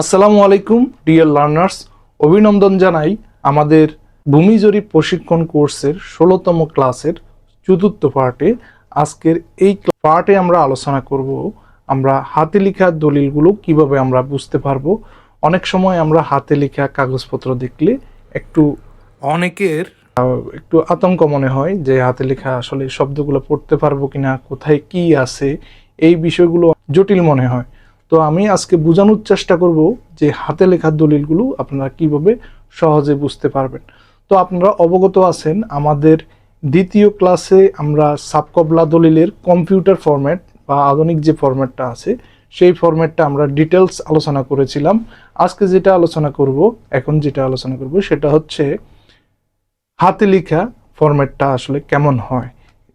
আসসালামু আলাইকুম, dear learners. অভিনন্দন জানাই আমাদের ভূমি জরিপ প্রশিক্ষণ কোর্সের ষোলোতম ক্লাসের চতুর্থ পার্টে। আজকের এই পার্টে আমরা আলোচনা করব আমরা হাতে লেখা দলিলগুলো কীভাবে আমরা বুঝতে পারব। অনেক সময় আমরা হাতে লেখা কাগজপত্র দেখলে একটু অনেকের একটু আতঙ্ক মনে হয় যে হাতে লেখা আসলে শব্দগুলো পড়তে পারব কিনা, কোথায় কি আছে, এই বিষয়গুলো জটিল মনে হয়। তো আমি আজকে বোঝানোর চেষ্টা করব যে হাতে লেখা দলিলগুলো আপনারা কীভাবে সহজে বুঝতে পারবেন। তো আপনারা অবগত আছেন, আমাদের দ্বিতীয় ক্লাসে আমরা সাবকবলা দলিলের কম্পিউটার ফরম্যাট বা আধুনিক যে ফরম্যাটটা আছে, সেই ফরম্যাটটা আমরা ডিটেলস আলোচনা করেছিলাম। আজকে যেটা আলোচনা করব, এখন যেটা আলোচনা করব, সেটা হচ্ছে হাতে লেখা ফরম্যাটটা আসলে কেমন হয়।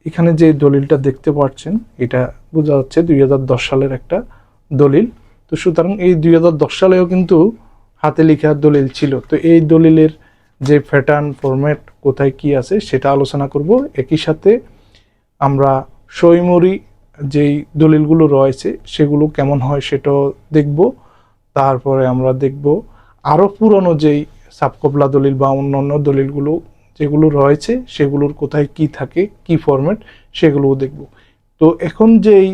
এখানে যে দলিলটা দেখতে পাচ্ছেন, এটা বোঝা যাচ্ছে দুই হাজার দশ সালের একটা দলিল। তো সুতরাং এই দুই হাজার দশ সালেও কিন্তু হাতে লেখা দলিল ছিল। তো এই দলিলের যে প্যাটার্ন ফরম্যাট কোথায় কি আছে সেটা আলোচনা করব। একই সাথে আমরা সইমরি যেই দলিলগুলো রয়েছে সেগুলো কেমন হয় সেটাও দেখব। তারপরে আমরা দেখব আরও পুরনো যেই সাবকবলা দলিল বা অন্যান্য দলিলগুলো যেগুলো রয়েছে সেগুলোর কোথায় কি থাকে, কি ফরম্যাট সেগুলোও দেখব। তো এখন যেই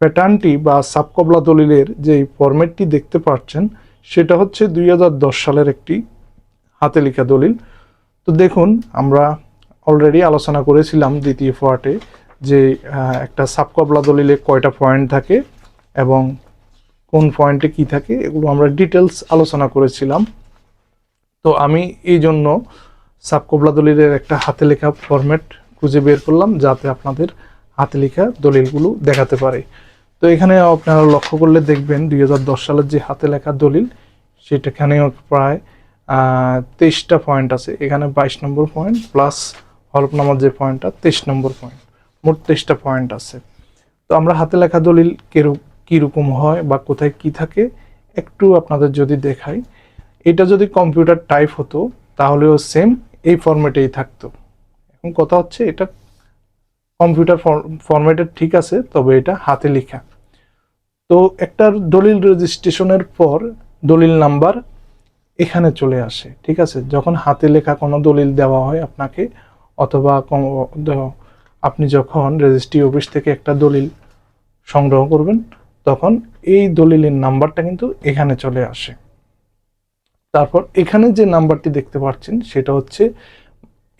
প্যাটার্নটি বা সাবকবলা দলিলের যে ফরম্যাটটি দেখতে পাচ্ছেন, সেটা হচ্ছে দুই হাজার দশ সালের একটি হাতে লেখা দলিল। তো দেখুন, আমরা অলরেডি আলোচনা করেছিলাম দ্বিতীয় পার্টে যে একটা সাবকবলা দলিলে কয়টা পয়েন্ট থাকে এবং কোন পয়েন্টে কি থাকে, এগুলো আমরা ডিটেলস আলোচনা করেছিলাম। তো আমি এই জন্য সাবকবলা দলিলের একটা হাতে লেখা ফরম্যাট খুঁজে বের করলাম, যাতে আপনাদের হাতে লেখা দলিলগুলো দেখাতে পারে। তো এখানে আপনারা লক্ষ্য করলে দেখবেন দুই হাজার দশ সালের যে হাতে লেখা দলিল, সেটাখানেও প্রায় তেইশটা পয়েন্ট আছে। এখানে বাইশ নম্বর পয়েন্ট প্লাস হলফনামার যে পয়েন্টটা তেইশ নম্বর পয়েন্ট মোট তেইশটা পয়েন্ট আছে। তো আমরা হাতে লেখা দলিল কিরু- কীরকম হয় বা কোথায় কি থাকে, একটু আপনাদের যদি দেখাই। এটা যদি কম্পিউটার টাইপ হতো, তাহলেও সেম এই ফরম্যাটেই থাকতো। এখন কথা হচ্ছে এটা কম্পিউটার ফরম্যাটে ঠিক আছে, তবে এটা হাতে লেখা। তো একটা দলিল রেজিস্ট্রেশনের পর দলিল নাম্বার এখানে চলে আসে, ঠিক আছে? যখন হাতে লেখা কোনো দলিল দেওয়া হয় আপনাকে, অথবা আপনি যখন রেজিস্ট্রি অফিস থেকে একটা দলিল সংগ্রহ করবেন, তখন এই দলিলের নাম্বারটা কিন্তু এখানে চলে আসে। তারপর এখানে যে নাম্বারটি দেখতে পাচ্ছেন, সেটা হচ্ছে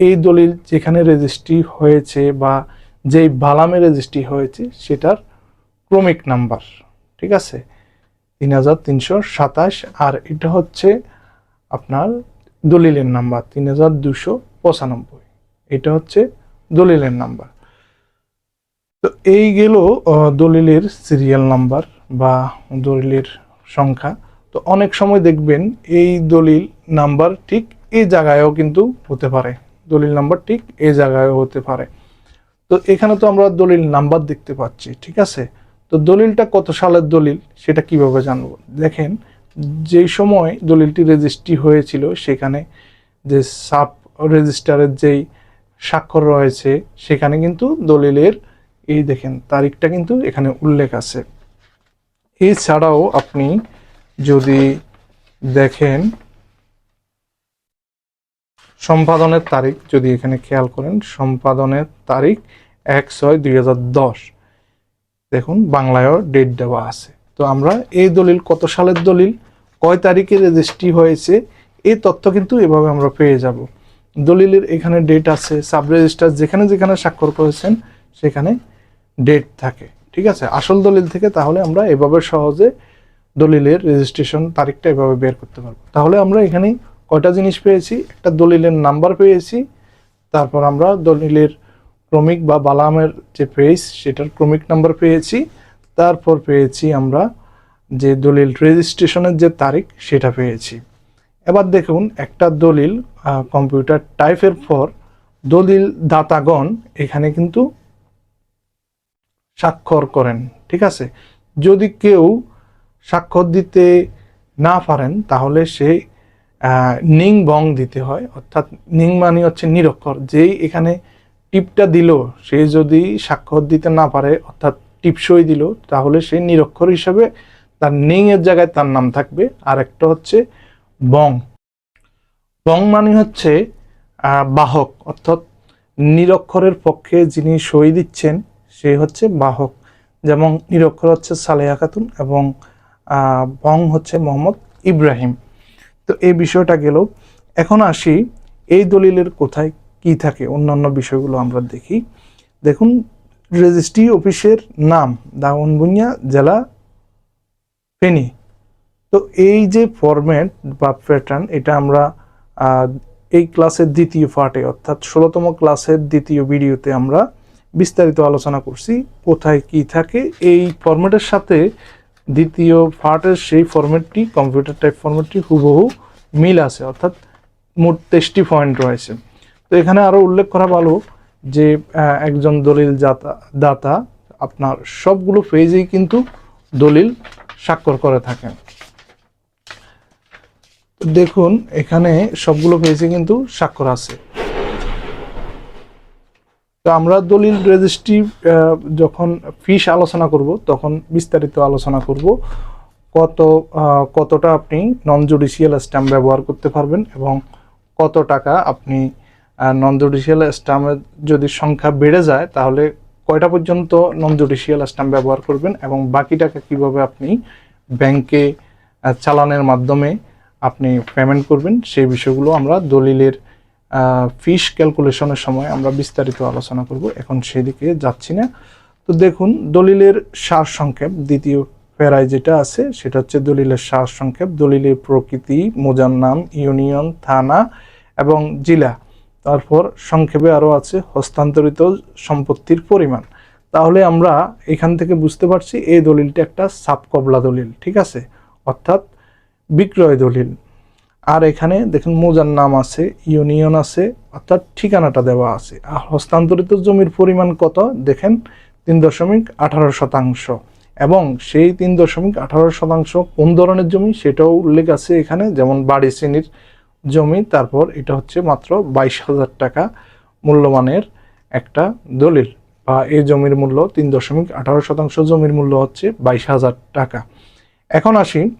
এই দলিল যেখানে রেজিস্ট্রি হয়েছে বা যেই বালামে রেজিস্ট্রি হয়েছে, সেটার ক্রমিক নাম্বার। ঠিক আছে? তিন হাজার তিনশো সাতাশ, আর এটা হচ্ছে আপনার দলিলের নাম্বার, তিন হাজার দুশো পঁচানব্বই। এটা হচ্ছে দলিলের নাম্বার। তো এই গেল দলিলের সিরিয়াল নাম্বার বা দলিলের সংখ্যা। তো অনেক সময় দেখবেন এই দলিল নাম্বার ঠিক এই জায়গায়ও কিন্তু হতে পারে। দলিল নাম্বার ঠিক এই জায়গায়ও হতে পারে। তো এখানে তো আমরা দলিল নাম্বার দেখতে পাচ্ছি, ঠিক আছে? তো দলিলটা কত সালের দলিল সেটা কীভাবে জানব? দেখেন, যেই সময় দলিলটি রেজিস্ট্রি হয়েছিল, সেখানে যে সাব রেজিস্টারের যেই স্বাক্ষর রয়েছে, সেখানে কিন্তু দলিলের এই দেখেন, তারিখটা কিন্তু এখানে উল্লেখ আছে। এছাড়াও আপনি যদি দেখেন, সম্পাদনের তারিখ যদি এখানে খেয়াল করেন, সম্পাদনের তারিখ এক ছয় দুই দেখুন, বাংলায়ও ডেট দেওয়া আছে। তো আমরা এই দলিল কত সালের দলিল, কয় তারিখে রেজিস্ট্রি হয়েছে, এই তথ্য কিন্তু এভাবে আমরা পেয়ে যাব। দলিলের এখানে ডেট আছে সাব রেজিস্টার যেখানে যেখানে স্বাক্ষর করেছেন, সেখানে ডেট থাকে, ঠিক আছে? আসল দলিল থেকে তাহলে আমরা এভাবে সহজে দলিলের রেজিস্ট্রেশন তারিখটা এভাবে বের করতে পারব। তাহলে আমরা এখানে কয়টা জিনিস পেয়েছি? একটা দলিলের নাম্বার পেয়েছি, তারপর আমরা দলিলের ক্রমিক বা বালামের যে পেজ সেটার ক্রমিক নাম্বার পেয়েছি। তারপর পেয়েছি আমরা যে দলিল রেজিস্ট্রেশনের যে তারিখ, সেটা পেয়েছি। এবার দেখুন, একটা দলিল কম্পিউটার টাইপের পর দলিল দাতাগণ এখানে কিন্তু স্বাক্ষর করেন, ঠিক আছে? যদি কেউ স্বাক্ষর দিতে না পারেন, তাহলে সে নিং বং দিতে হয়, অর্থাৎ নিং মানে হচ্ছে নিরক্ষর। যেই এখানে টিপটা দিল, সে যদি স্বাক্ষর দিতে না পারে, অর্থাৎ টিপসই দিল, তাহলে সে নিরক্ষর হিসাবে তার এর জায়গায় তার নাম থাকবে। আর একটা হচ্ছে বং। বং মানে হচ্ছে বাহক, অর্থাৎ নিরক্ষরের পক্ষে যিনি সই দিচ্ছেন, সে হচ্ছে বাহক। যেমন নিরক্ষর হচ্ছে সালেহা খাতুন এবং বং হচ্ছে মোহাম্মদ ইব্রাহিম। তো এই বিষয়টা গেল। এখন আসি এই দলিলের কোথায় কি থাকে, অন্যান্য বিষয়গুলো আমরা দেখি। দেখুন, রেজিস্ট্রি অফিসের নাম দাগনভূঞা জেলা ফেনী। তো এই যে ফরম্যাট বা প্যাটার্ন এটা আমরা এই ক্লাসের দ্বিতীয় পার্টে অর্থাৎ ষোলোতম ক্লাসের দ্বিতীয় ভিডিওতে আমরা বিস্তারিত আলোচনা করছি, কোথায় কি থাকে। এই ফরম্যাটের সাথে দ্বিতীয় পার্টের সেই ফরম্যাটটি কম্পিউটার টাইপ ফরম্যাটটি হুবহু মিল আছে, অর্থাৎ মোট তেইশটি পয়েন্ট রয়েছে। তো এখানে আরও উল্লেখ করা ভালো যে একজন দলিল দাতা আপনার সবগুলো পেজেই কিন্তু দলিল স্বাক্ষর করে থাকেন। দেখুন, এখানে সবগুলো পেজে কিন্তু স্বাক্ষর আছে। তো আমরা দলিল রেজিস্ট্রি যখন ফিস আলোচনা করব, তখন বিস্তারিত আলোচনা করব, কত কতটা আপনি নন জুডিশিয়াল স্ট্যাম্প ব্যবহার করতে পারবেন এবং কত টাকা আপনি নন জুডিশিয়াল স্ট্যাম্পের যদি সংখ্যা বেড়ে যায়, তাহলে কয়টা পর্যন্ত নন জুডিশিয়াল স্ট্যাম্প ব্যবহার করবেন এবং বাকি টাকা কীভাবে আপনি ব্যাংকে চালানের মাধ্যমে আপনি পেমেন্ট করবেন, সেই বিষয়গুলো আমরা দলিলের ফিস ক্যালকুলেশনের সময় আমরা বিস্তারিত আলোচনা করব। এখন সেদিকে যাচ্ছি না। তো দেখুন, দলিলের সার সংক্ষেপ, দ্বিতীয় প্যারায় যেটা আছে, সেটা হচ্ছে দলিলের সার সংক্ষেপ, দলিলের প্রকৃতি মোজার নাম ইউনিয়ন, থানা এবং জেলা। তারপর সংক্ষেপে আরও আছে, হস্তান্তরিত সম্পত্তির পরিমাণ। তাহলে আমরা এখান থেকে বুঝতে পারছি এই দলিলটা একটা সাবকবলা দলিল, ঠিক আছে? অর্থাৎ বিক্রয় দলিল। আর এখানে দেখুন মোজার নাম আছে, ইউনিয়ন আছে, অর্থাৎ ঠিকানাটা দেওয়া আছে। আর হস্তান্তরিত জমির পরিমাণ কত? দেখেন, তিন দশমিক আঠারো শতাংশ। এবং সেই তিন দশমিক আঠারো শতাংশ কোন ধরনের জমি? সেটাও উল্লেখ আছে এখানে, যেমন বাড়ি শ্রেণির জমি, তারপর এটা হচ্ছে মাত্র বাইশ হাজার টাকা মূল্যমানের একটা দলিল। বা এই জমির মূল্য তিন দশমিক আঠারো শতাংশ জমির মূল্য হচ্ছে বাইশ হাজার টাকা। এখন আসি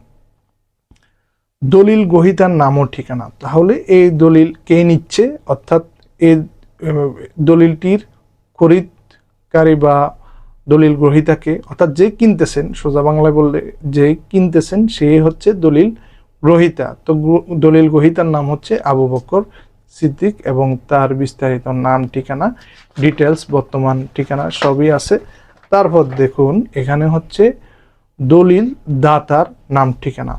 দলিল গ্রহীতার নাম ও ঠিকানা। তাহলে এই দলিল কে নিচ্ছে? অর্থাৎ এই দলিলটির খরিদকারী বা দলিল গ্রহিতাকে, অর্থাৎ যে কিনতেছেন, সোজা বাংলায় বললে যে কিনতেছেন, সে হচ্ছে দলিল গ্রহীতা তো দলিল গ্রহীতার নাম হচ্ছে আবু বকর সিদ্দিক এবং তার বিস্তারিত নাম, ঠিকানা ডিটেলস বর্তমান ঠিকানা সবই আছে। তারপর দেখুন, এখানে হচ্ছে দলিল দাতার নাম, ঠিকানা।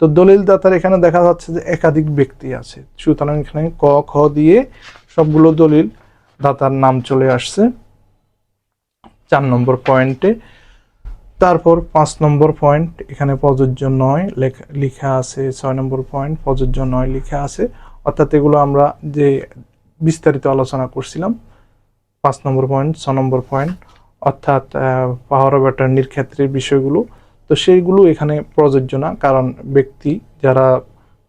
তো দলিল দাতার এখানে দেখা যাচ্ছে যে একাধিক ব্যক্তি আছে। সুতরাং এখানে ক, খ দিয়ে সবগুলো দলিল দাতার নাম চলে আসছে। চার নম্বর পয়েন্টে তারপর পাঁচ নম্বর পয়েন্ট এখানে প্রযোজ্য নয়, লেখা লিখা আছে, ছয় নম্বর পয়েন্ট প্রযোজ্য নয়, লিখা আছে। অর্থাৎ এগুলো আমরা যে বিস্তারিত আলোচনা করছিলাম, পাঁচ নম্বর পয়েন্ট ছ নম্বর পয়েন্ট অর্থাৎ পাওয়ার অফ অ্যাটর্নির ক্ষেত্রে বিষয়গুলো। তো সেইগুলো এখানে প্রযোজ্য না, কারণ ব্যক্তি যারা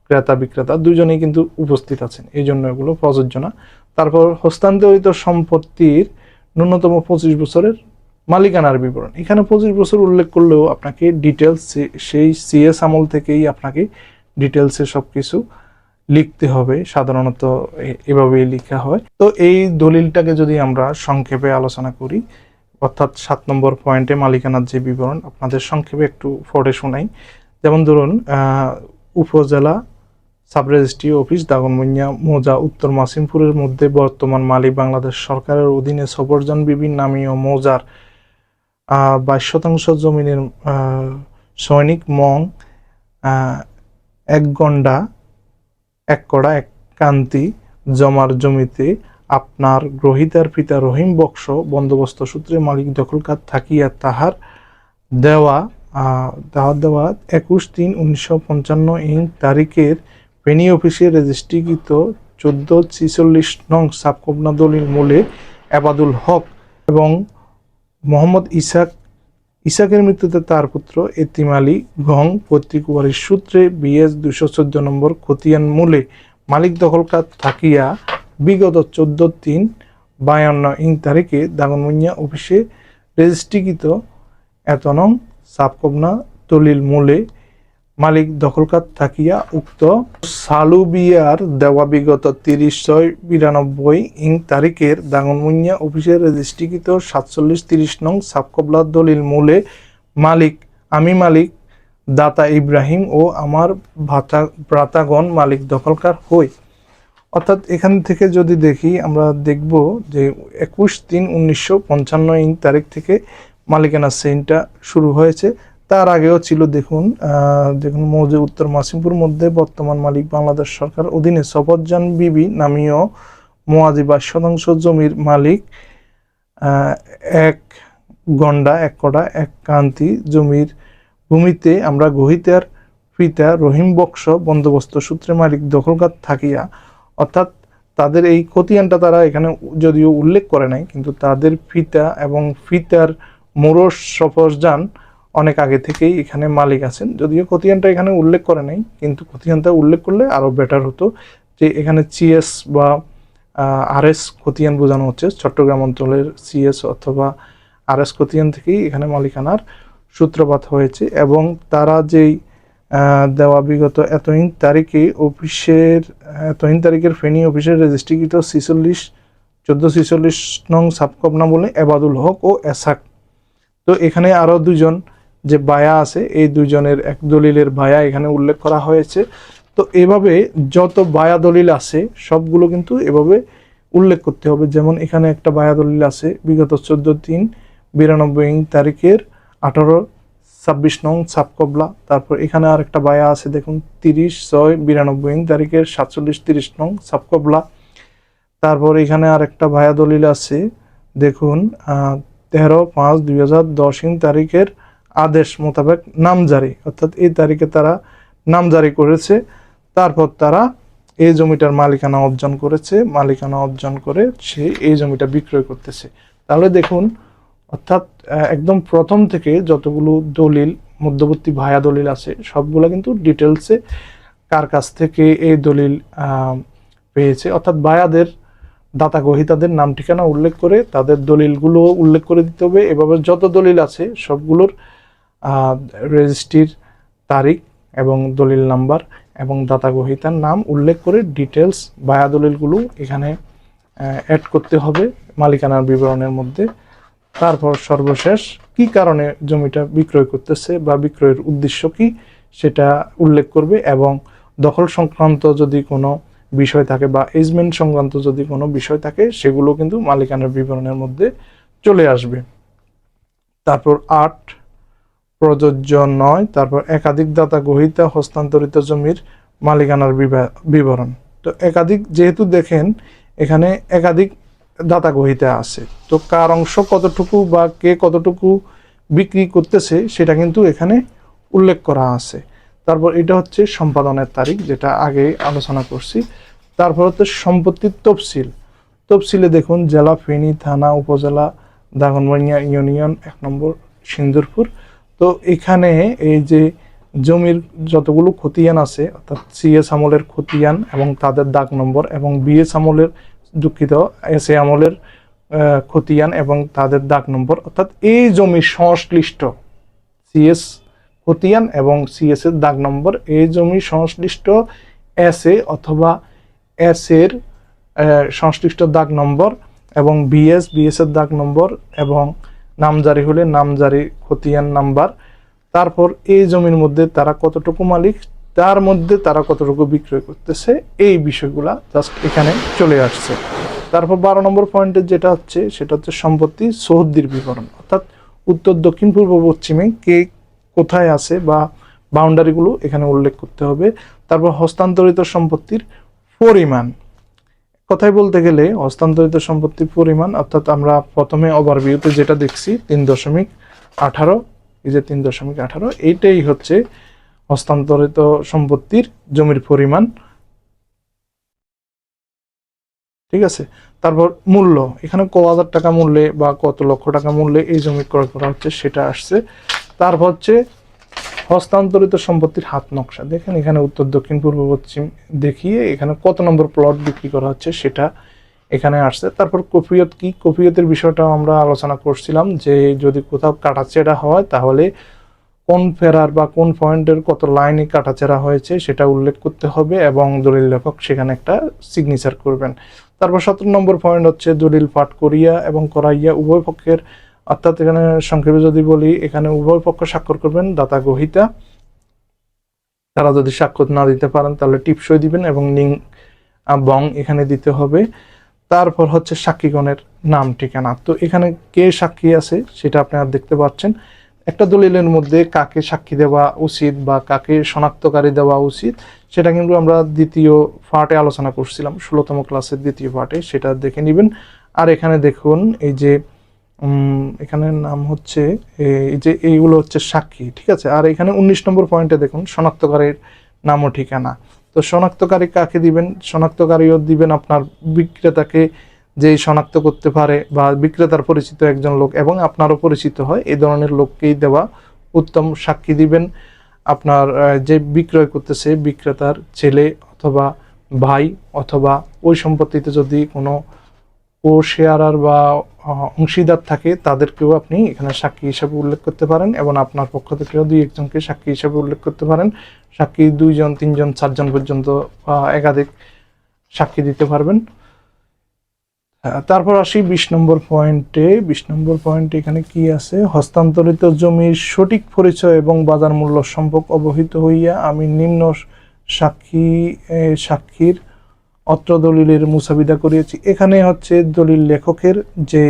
ক্রেতা বিক্রেতা, দুজনেই কিন্তু উপস্থিত আছেন, এই জন্য এগুলো প্রযোজ্য না। তারপর হস্তান্তরিত সম্পত্তির ন্যূনতম পঁচিশ বছরের মালিকানার বিবরণ। এখানে পঁচিশ বছর উল্লেখ করলেও আপনাকে ডিটেলস সেই সিএস আমল থেকেই আপনাকে ডিটেলসে সব কিছু লিখতে হবে। সাধারণত এভাবেই লেখা হয়। তো এই দলিলটাকে যদি আমরা সংক্ষেপে আলোচনা করি, অর্থাৎ সাত নম্বর পয়েন্টে মালিকানার যে বিবরণ, আপনাদের সংক্ষেপে একটু পড়ে শোনাই। যেমন ধরুন উপজেলা সাব রেজিস্ট্রি অফিস দাগনমইয়া মৌজা, উত্তর মাসিমপুরের মধ্যে বর্তমান মালিক বাংলাদেশ সরকারের অধীনে সবরজন বিবি নামীয় মৌজার বাইশ শতাংশ জমিনের সৈনিক মং এক গন্ডা, এক কড়া, এক কান্তি জমার জমিতে আপনার গ্রহিতার পিতা রহিম বক্স বন্দোবস্ত সূত্রে মালিক দখলকার থাকিয়া তাহার দেওয়া তাহার দেওয়া একুশ তিন উনিশশো পঞ্চান্ন ইং তারিখের পেনি অফিসে রেজিস্ট্রিকৃত চোদ্দ ছিচল্লিশ নং সাবকবনা দলিল মূলে এবাদুল হক এবং মোহাম্মদ ইসাক, ইসাকের মৃত্যুতে তার পুত্র এতিম আলী ঘং ওয়ারিশ সূত্রে বিএস দুশো চোদ্দ নম্বর খতিয়ান মূলে মালিক দখলকার থাকিয়া বিগত চোদ্দ তিন বায়ান্ন ইং তারিখে দাগনমুইয়া অফিসে রেজিস্ট্রিকৃত এতনং সাপকবনা তলিল মূলে মালিক দখলকার থাকিয়া উক্ত সালুবিয়ার দেওয়া বিগত তিরিশ ছয় বিরানব্বই ইং তারিখের দাঙ্গনমুনিয়া অফিসের রেজিস্ট্রিকৃত সাতচল্লিশ তিরিশ নং সাবকবলা দলিল মূলে মালিক, আমি মালিক, দাতা ইব্রাহিম ও আমার ভাতা, ভ্রাতাগণ মালিক দখলকার হই। অর্থাৎ এখান থেকে যদি দেখি, আমরা দেখব যে একুশ তিন উনিশশো পঞ্চান্ন ইং তারিখ থেকে মালিকানা সেইনটা শুরু হয়েছে। তার আগেও ছিল, দেখুন দেখুন, মৌজে উত্তর মাসিমপুর মধ্যে বর্তমান মালিক বাংলাদেশ সরকার অধীনে সফরজান বিবি নামীয় মোয়াজি বাইশ শতাংশ জমির মালিক এক গন্ডা, এক কড়া এক কান্তি জমির ভূমিতে আমরা গহিতার পিতা রহিম বক্স বন্দোবস্ত সূত্রে মালিক দখলকার থাকিয়া, অর্থাৎ তাদের এই খতিয়ানটা তারা এখানে যদিও উল্লেখ করে নাই, কিন্তু তাদের ফিতা এবং ফিতার মোরস সফরজান অনেক আগে থেকেই এখানে মালিক আছেন। যদিও খতিয়ানটা এখানে উল্লেখ করে নাই, কিন্তু খতিয়ানটা উল্লেখ করলে আরও বেটার হতো যে এখানে সিএস বা আরএস খতিয়ান বোঝানো হচ্ছে। চট্টগ্রাম অঞ্চলের সিএস অথবা আরএস খতিয়ান থেকেই এখানে মালিকানার সূত্রপাত হয়েছে এবং তারা যেই দেওয়া বিগত এতদিন তারিখে অফিসের এতদিন তারিখের ফেনী অফিসের রেজিস্ট্রিকৃত ছিচল্লিশ, চোদ্দ ছিচল্লিশ নং সাবকবনা বলে এবাদুল হক ও এসাক। তো এখানে আরও দুজন যে বায়া আছে, এই দুজনের এক দলিলের বায়া এখানে উল্লেখ করা হয়েছে। তো এভাবে যত বায়া দলিল আছে, সবগুলো কিন্তু এভাবে উল্লেখ করতে হবে। যেমন এখানে একটা বায়া দলিল আছে, বিগত চোদ্দ তিন বিরানব্বই তারিখের আঠারো ছাব্বিশ নং সাবকবলা তারপর এখানে আর একটা বায়া আছে, দেখুন, তিরিশ ছয় বিরানব্বই তারিখের সাতচল্লিশ তিরিশ নং সাবকবলা তারপর এখানে আর একটা ভায়া দলিল আছে, দেখুন তেরো পাঁচ দুই হাজার দশ ইং তারিখের আদেশ মোতাবেক নামজারি, অর্থাৎ এই তারিখে তারা নামজারি করেছে। তারপর তারা এই জমিটার মালিকানা অর্জন করেছে, মালিকানা অর্জন করে সে এই জমিটা বিক্রয় করতেছে। তাহলে দেখুন, অর্থাৎ একদম প্রথম থেকে যতগুলো দলিল, মধ্যবর্তী ভায়া দলিল আছে, সবগুলো কিন্তু ডিটেলসে কার কাছ থেকে এই দলিল পেয়েছে। অর্থাৎ ভায়াদের, দাতা গ্রহীতাদের নাম ঠিকানা উল্লেখ করে তাদের দলিলগুলো উল্লেখ করে দিতে হবে। এভাবে যত দলিল আছে, সবগুলোর রেজিস্ট্রির তারিখ এবং দলিল নাম্বার এবং দাতা গ্রহীতার নাম উল্লেখ করে ডিটেলস বায়া দলিলগুলো এখানে অ্যাড করতে হবে মালিকানার বিবরণের মধ্যে। তারপর সর্বশেষ, কি কারণে জমিটা বিক্রয় করতেছে বা বিক্রয়ের উদ্দেশ্য কি সেটা উল্লেখ করবে এবং দখল সংক্রান্ত যদি কোনো বিষয় থাকে বা এজমেন্ট সংক্রান্ত যদি কোনো বিষয় থাকে, সেগুলো কিন্তু মালিকানার বিবরণের মধ্যে চলে আসবে। তারপর আট প্রযোজ্য নয়, তারপর একাধিক দাতা গ্রহীতা হস্তান্তরিত জমির মালিকানার বিবা- বিবরণ। তো একাধিক যেহেতু দেখেন, এখানে একাধিক দাতা গ্রহীতা আছে। তো কার অংশ কতটুকু বা কে কতটুকু বিক্রি করতেছে, সেটা কিন্তু এখানে উল্লেখ করা আছে। তারপর এটা হচ্ছে সম্পাদনের তারিখ, যেটা আগে আলোচনা করছি। তারপর হচ্ছে সম্পত্তির তফসিল। তফসিলে দেখুন, জেলা ফেনী থানা উপজেলা দাগনবাড়িয়া ইউনিয়ন, এক নম্বর সিন্দুরপুর। তো এখানে এই যে জমির যতগুলো খতিয়ান আছে, অর্থাৎ সিএস আমলের খতিয়ান এবং তাদের দাগ নম্বর এবং বিএস আমলের দুঃখিত এস এ আমলের খতিয়ান এবং তাদের দাগ নম্বর, অর্থাৎ এই জমি সংশ্লিষ্ট সিএস খতিয়ান এবং সিএস এর দাগ নম্বর, এই জমি সংশ্লিষ্ট এস এ অথবা এস এর সংশ্লিষ্ট দাগ নম্বর এবং বিএস বিএস এর দাগ নম্বর এবং নামজারি হলে নামজারি খতিয়ান নাম্বার। তারপর এই জমির মধ্যে তারা কতটুকু মালিক, তার মধ্যে তারা কতটুকু বিক্রয় করতেছে, এই বিষয়গুলা জাস্ট এখানে চলে আসছে। তারপর বারো নম্বর পয়েন্টে যেটা হচ্ছে, সেটা হচ্ছে সম্পত্তি সৌহদ্দির বিবরণ। অর্থাৎ উত্তর, দক্ষিণ, পূর্ব, পশ্চিমে কে কোথায় আছে বা বাউন্ডারিগুলো এখানে উল্লেখ করতে হবে। তারপর হস্তান্তরিত সম্পত্তির পরিমাণ। কথায় বলতে গেলে হস্তান্তরিত সম্পত্তির পরিমাণ, অর্থাৎ আমরা প্রথমে ওভারভিউতে যেটা দেখছি, তিন দশমিক আঠারো, এই যে তিন দশমিক আঠারো, এইটাই হচ্ছে হস্তান্তরিত সম্পত্তির জমির পরিমাণ। ঠিক আছে? তারপর মূল্য, এখানে ক হাজার টাকা মূল্যে বা কত লক্ষ টাকা মূল্যে এই জমি ক্রয় করা হচ্ছে, সেটা আসছে। তারপর হচ্ছে হস্তান্তরিত সম্পত্তির হাত নকশা। দেখেন এখানে উত্তর, দক্ষিণ, পূর্ব, পশ্চিম দেখিয়ে এখানে কত নম্বর প্লট বিক্রি করা হচ্ছে সেটা এখানে আসছে। তারপর কফিয়ত কি? কফিয়তের বিষয়টা আমরা আলোচনা করছিলাম যে যদি কোথাও কাটাছেড়া হয় তাহলে কোন ফেরার বা কোন পয়েন্টের কত লাইনে কাটাছেড়া হয়েছে সেটা উল্লেখ করতে হবে এবং দলিল লেখক সেখানে একটা সিগনেচার করবেন। তারপর সতেরো নম্বর পয়েন্ট হচ্ছে দলিল পাঠ করিয়া এবং করাইয়া উভয় পক্ষের অর্থাৎ এখানে সংক্ষেপে যদি বলি, এখানে উভয় পক্ষ স্বাক্ষর করবেন, দাতা গ্রহিতা। তারা যদি স্বাক্ষর না দিতে পারেন, তাহলে টিপসই দিবেন এবং লিঙ্ক বং এখানে দিতে হবে। তারপর হচ্ছে সাক্ষীগণের নাম, ঠিকানা। তো এখানে কে সাক্ষী আছে, সেটা আপনারা দেখতে পাচ্ছেন। একটা দলিলের মধ্যে কাকে সাক্ষী দেওয়া উচিত বা কাকে শনাক্তকারী দেওয়া উচিত, সেটা কিন্তু আমরা দ্বিতীয় পার্টে আলোচনা করছিলাম। ষোলোতম ক্লাসের দ্বিতীয় পার্টে, সেটা দেখে নেবেন। আর এখানে দেখুন, এই যে এখানে নাম হচ্ছে এই যে এইগুলো হচ্ছে সাক্ষী, ঠিক আছে? আর এখানে উনিশ নম্বর পয়েন্টে দেখুন, শনাক্তকারীর নাম ও ঠিকানা। তো শনাক্তকারী কাকে দিবেন? শনাক্তকারীও দিবেন আপনার বিক্রেতাকে যেই শনাক্ত করতে পারে বা বিক্রেতার পরিচিত একজন লোক এবং আপনারও পরিচিত হয়, এই ধরনের লোককেই দেওয়া উত্তম সাক্ষী দিবেন। আপনার যে বিক্রয় করতেছে, বিক্রেতার ছেলে অথবা ভাই অথবা ওই সম্পত্তিতে যদি কোনো ও শেয়ারার বা অংশীদার থাকে, তাদেরকেও আপনি এখানে সাক্ষী হিসাবে উল্লেখ করতে পারেন এবং আপনার পক্ষ থেকেও দুই একজনকে সাক্ষী হিসাবে উল্লেখ করতে পারেন। সাক্ষী দুইজন, তিনজন, চারজন পর্যন্ত একাধিক সাক্ষী দিতে পারবেন। তারপর আসি বিশ নম্বর পয়েন্টে। বিশ নম্বর পয়েন্টে এখানে কি আছে? হস্তান্তরিত জমির সঠিক পরিচয় এবং বাজার মূল্য সম্পর্ক অবহিত হইয়া আমি নিম্ন সাক্ষী সাক্ষীর অত্র দলিলের মুসাবিদা করিয়েছি। এখানে হচ্ছে দলিল লেখকের যে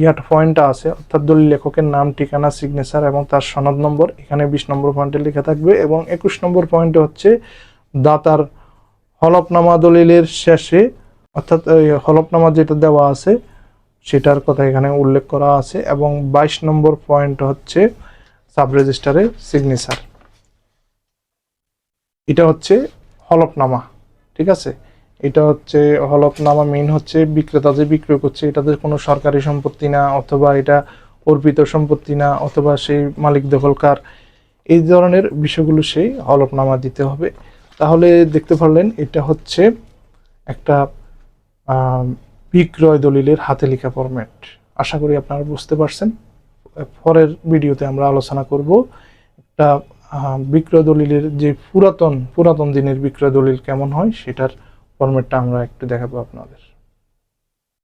ইয়াট পয়েন্টটা আছে, অর্থাৎ দলিল লেখকের নাম, ঠিকানা সিগনেচার এবং তার সনদ নম্বর, এখানে বিশ নম্বর পয়েন্টে লেখা থাকবে এবং একুশ নম্বর পয়েন্টে হচ্ছে দাতার হলফনামা দলিলের শেষে, অর্থাৎ হলফনামা যেটা দেওয়া আছে, সেটার কথা এখানে উল্লেখ করা আছে এবং বাইশ নম্বর পয়েন্ট হচ্ছে সাব রেজিস্টারের সিগনেচার এটা হচ্ছে হলফনামা। ঠিক আছে? এটা হচ্ছে হলফনামা মেইন হচ্ছে বিক্রেতা যে বিক্রয় করছে এটাতে কোনো সরকারি সম্পত্তি না, অথবা এটা অর্পিত সম্পত্তি না, অথবা সেই মালিক দখলকার এই ধরনের বিষয়গুলো সেই হলফনামা দিতে হবে। তাহলে দেখতে পারলেন, এটা হচ্ছে একটা বিক্রয় দলিলের হাতে লেখা ফরম্যাট আশা করি আপনারা বুঝতে পারছেন। পরের ভিডিওতে আমরা আলোচনা করব। একটা বিক্রয় দলিলের যে পুরাতন পুরাতন দিনের বিক্রয় দলিল কেমন হয়, সেটার ফরম্যাটটা আমরা একটু দেখাবো আপনাদের।